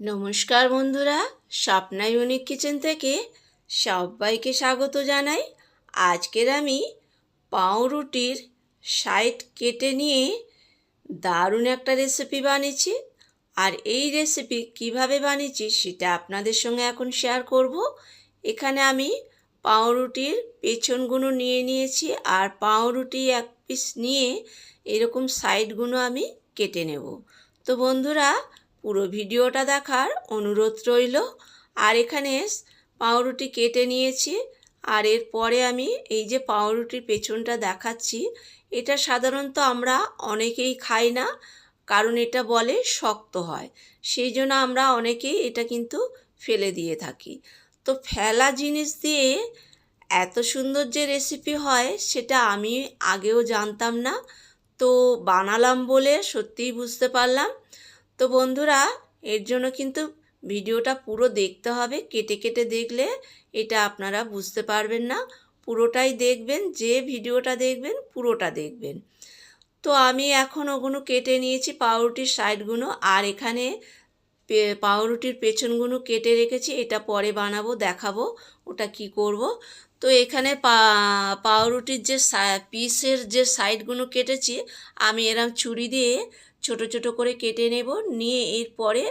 নমস্কার বন্ধুরা, Swapna unique kitchen থেকে সবাইকে স্বাগত জানাই। আজকের আমি পাউরুটির সাইড কেটে নিয়ে দারুণ একটা রেসিপি বানিয়েছি। আর এই রেসিপি কীভাবে বানিয়েছি সেটা আপনাদের সঙ্গে এখন শেয়ার করব। এখানে আমি পাউরুটির পেছনগুলো নিয়ে নিয়েছি আর পাউরুটি এক পিস নিয়ে এরকম সাইডগুলো আমি কেটে নেব। তো বন্ধুরা পুরো ভিডিওটা দেখার অনুরোধ রইল। আর এখানে পাউরুটি কেটে নিয়েছি। আর এরপরে আমি এই যে পাউরুটির পেছনটা দেখাচ্ছি, এটা সাধারণত আমরা অনেকেই খাই না, কারণ এটা বলে শক্ত হয়। সেই জন্য আমরা অনেকেই এটা কিন্তু ফেলে দিয়ে থাকি। তো ফেলা জিনিস দিয়ে এত সুন্দর যে রেসিপি হয়, সেটা আমি আগেও জানতাম না। তো বানালাম বলে সত্যিই বুঝতে পারলাম। তো বন্ধুরা, এর জন্য কিন্তু ভিডিওটা পুরো দেখতে হবে। কেটে কেটে দেখলে এটা আপনারা বুঝতে পারবেন না। পুরোটাই দেখবেন, যে ভিডিওটা দেখবেন, পুরোটা দেখবেন। তো আমি এখন ওগুলো কেটে নিয়েছি, পাউরুটির সাইডগুলো। আর এখানে পাউরুটির পেছনগুলো কেটে রেখেছি, এটা পরে বানাবো, দেখাবো ওটা কি করব। তো এখানে পাউরুটির যে পিসের যে সাইডগুলো কেটেছি, আমি এরম ছুরি দিয়ে ছোট ছোট করে কেটে নেব, নিয়ে এরপরে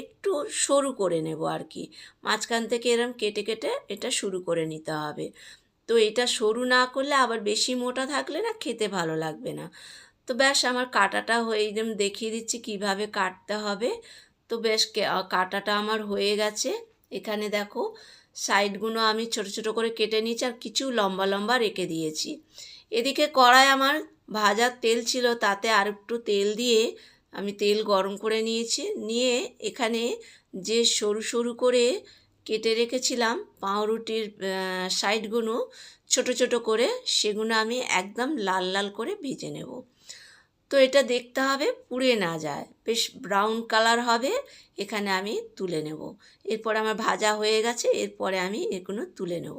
একটু সরু করে নেব আর কি। মাঝখান থেকে এরম কেটে কেটে এটা শুরু করে নিতে হবে। তো এটা সরু না করলে আবার বেশি মোটা থাকলে না খেতে ভালো লাগবে না। তো ব্যাস আমার কাটাটা হয়ে যেমন দেখিয়ে দিচ্ছি কীভাবে কাটতে হবে। তো বেশ কাটাটা আমার হয়ে গেছে। এখানে দেখো সাইডগুলো আমি ছোট ছোট করে কেটে নিয়েছি আর কিছু লম্বা লম্বা রেখে দিয়েছি। এদিকে কড়াই আমার ভাজার তেল ছিল, তাতে আর একটু তেল দিয়ে আমি তেল গরম করে নিয়েছি। নিয়ে এখানে যে সরু সরু করে কেটে রেখেছিলাম পাউরুটির সাইডগুলো, ছোট ছোট করে, সেগুলো আমি একদম লাল লাল করে ভেজে নেব। তো এটা দেখতে হবে পুড়ে না যায়, বেশ ব্রাউন কালার হবে, এখানে আমি তুলে নেব। এরপর আমার ভাজা হয়ে গেছে, এরপরে আমি এগুলো তুলে নেব।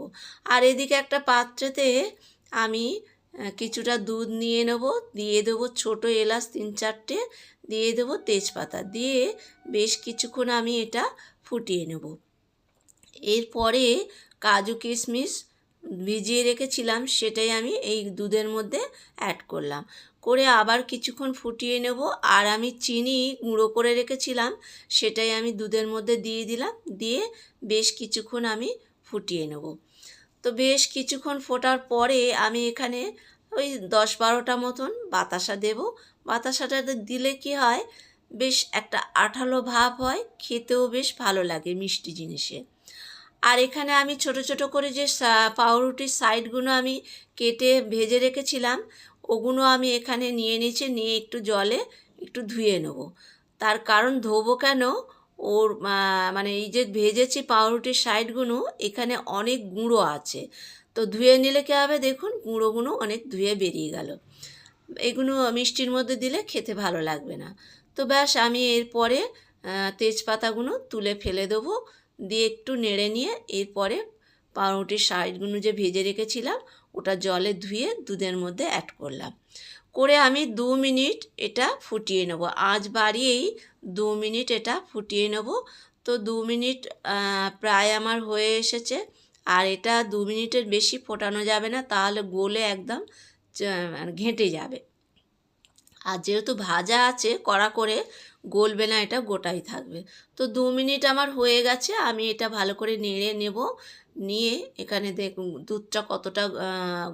আর এদিকে একটা পাত্রেতে আমি কিছুটা দুধ নিয়ে নেব, দিয়ে দেবো ছোটো এলাচ তিন চারটে, দিয়ে দেবো তেজপাতা, দিয়ে বেশ কিছুক্ষণ আমি এটা ফুটিয়ে নেব। এরপরে কাজু কিশমিশ ভিজিয়ে রেখেছিলাম, সেটাই আমি এই দুধের মধ্যে অ্যাড করলাম। করে আবার কিছুক্ষণ ফুটিয়ে নেব, আর আমি চিনি গুঁড়ো করে রেখেছিলাম, সেটাই আমি দুধের মধ্যে দিয়ে দিলাম, দিয়ে বেশ কিছুক্ষণ আমি ফুটিয়ে নেব। তো বেশ কিছুক্ষণ ফোটার পরে আমি এখানে ওই দশ বারোটা মতন বাতাসা দেব। বাতাসাটা দিলে কি হয়, বেশ একটা আঠালো ভাব হয়, খেতেও বেশ ভালো লাগে মিষ্টি জিনিসে। আর এখানে আমি ছোট ছোট করে যে পাউরুটির সাইডগুলো আমি কেটে ভেজে রেখেছিলাম, ওগুলো আমি এখানে নিয়ে নিয়েছি নিয়ে একটু জলে একটু ধুয়ে নেব। তার কারণ ধোবো কেন ওর মানে এই যে ভেজেছি পাউরুটির সাইডগুলো, এখানে অনেক গুঁড়ো আছে। তো ধুয়ে নিলে কী হবে দেখুন, গুঁড়োগুলো অনেক ধুয়ে বেরিয়ে গেল। এগুলো মিষ্টির মধ্যে দিলে খেতে ভালো লাগবে না। তো ব্যাস, আমি এরপরে তেজপাতাগুলো তুলে ফেলে দেবো, দিয়ে একটু নেড়ে নিয়ে এরপরে পাউরুটির সাইডগুলো যে ভেজে রেখেছিলাম ওটা জলে ধুয়ে দুধের মধ্যে অ্যাড করলাম। করে আমি দু মিনিট এটা ফুটিয়ে নেব। আজ বাড়িয়েই দু মিনিট এটা ফুটিয়ে নেব। তো দু মিনিট প্রায় আমার হয়ে এসেছে। আর এটা দু মিনিটের বেশি ফোটানো যাবে না, তাহলে গোলে একদম মানে ঘেঁটে যাবে। আর যেহেতু ভাজা আছে কড়া করে গলবে না, এটা গোটাই থাকবে। তো দু মিনিট আমার হয়ে গেছে, আমি এটা ভালো করে নেড়ে নেব। নিয়ে এখানে দেখ, দুধটা কতটা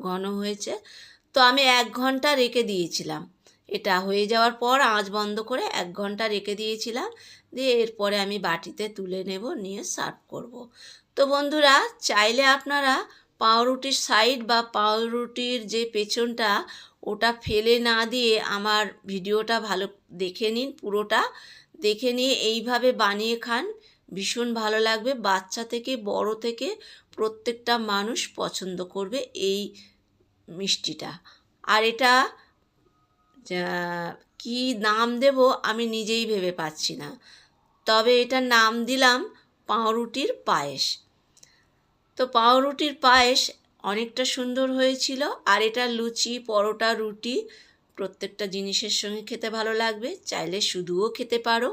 ঘন হয়েছে। তো আমি এক ঘণ্টা রেখে দিয়েছিলাম। এটা হয়ে যাওয়ার পর আঁচ বন্ধ করে এক ঘণ্টা রেখে দিয়েছিলাম। দিয়ে এরপরে আমি বাটিতে তুলে নেব, নিয়ে সার্ভ করব। তো বন্ধুরা, চাইলে আপনারা পাউরুটির সাইড বা পাউরুটির যে পেছনটা ওটা ফেলে না দিয়ে আমার ভিডিওটা ভালো দেখে নিন, পুরোটা দেখে নিয়ে এইভাবে বানিয়ে খান। ভীষণ ভালো লাগবে। বাচ্চা থেকে, বড় থেকে প্রত্যেকটা মানুষ পছন্দ করবে এই মিষ্টিটা। আর এটা কি নাম দেব আমি নিজেই ভেবে পাচ্ছি না। তবে এটার নাম দিলাম পাউরুটির পায়েস। তো পাউরুটির পায়েস অনেকটা সুন্দর হয়েছিল। আর এটা লুচি, পরোটা, রুটি প্রত্যেকটা জিনিসের সঙ্গে খেতে ভালো লাগবে। চাইলে শুধুও খেতে পারো।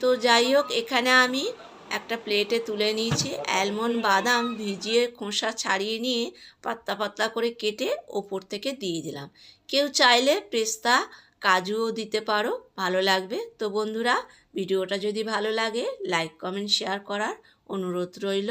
তো যাই হোক, এখানে আমি একটা প্লেটে তুলে নিয়েছি। অ্যালমন্ড, বাদাম ভিজিয়ে খোসা ছাড়িয়ে নিয়ে পাতলা পাতলা করে কেটে ওপর থেকে দিয়ে দিলাম। কেউ চাইলে পেস্তা, কাজুও দিতে পারো, ভালো লাগবে। তো বন্ধুরা, ভিডিওটা যদি ভালো লাগে, লাইক, কমেন্ট, শেয়ার করার অনুরোধ রইল।